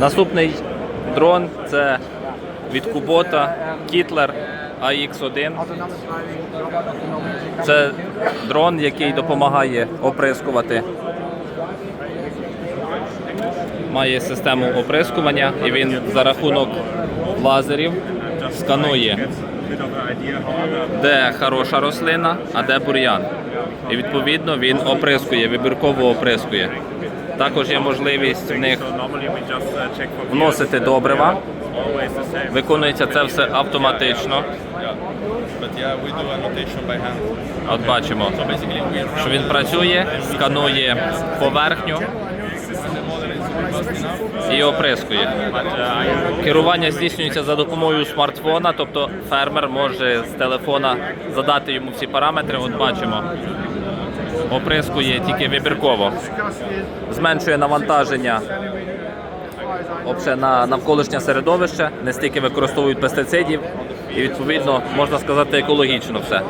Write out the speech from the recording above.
Наступний дрон це від Кубота Кітлер AX1. Це дрон, який допомагає оприскувати. Має систему оприскування і він за рахунок лазерів сканує, де хороша рослина, а де бур'ян. І відповідно він оприскує, вибірково оприскує. Також є можливість в них вносити добрива. Виконується це все автоматично. От бачимо, що він працює, сканує поверхню і оприскує. Керування здійснюється за допомогою смартфона, тобто фермер може з телефона задати йому всі параметри. От бачимо, оприскує тільки вибірково, зменшує навантаження на навколишнє середовище, не стільки використовують пестицидів, і відповідно можна сказати екологічно все.